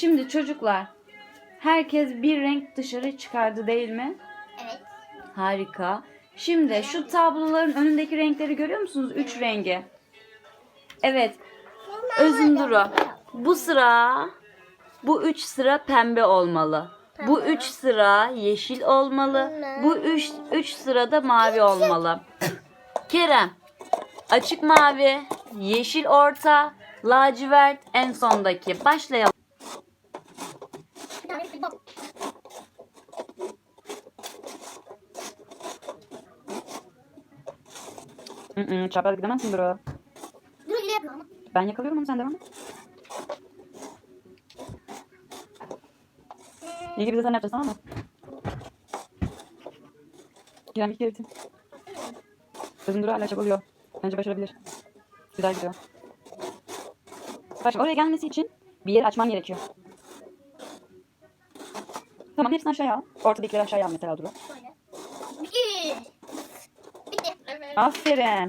Şimdi çocuklar herkes bir renk dışarı çıkardı değil mi? Evet. Harika. Şimdi şu tabloların önündeki renkleri görüyor musunuz? Üç rengi. Evet. Özüm Duru. Bu sıra bu üç sıra pembe olmalı. Bu üç sıra yeşil olmalı. Bu üç, üç sırada mavi olmalı. Kerem. Açık mavi, yeşil orta, lacivert en sondaki. Başlayalım. Bir tane bir bak. Çapraz gidemezsin Duru. Dur hile yapma ama. Ben yakalıyorum onu sen devam et. İyi ki bize sen yapacağız tamam mı? Kerem bir kere bitir. Özüm Duru hala çabalıyor. Bence başarabilir. Güzel gidiyor. Bak oraya gelmesi için bir yeri açman gerekiyor. Tamam hepsini aşağıya al. Ortadakileri aşağıya al mesela Duru. Böyle. Bitti. Evet. Aferin.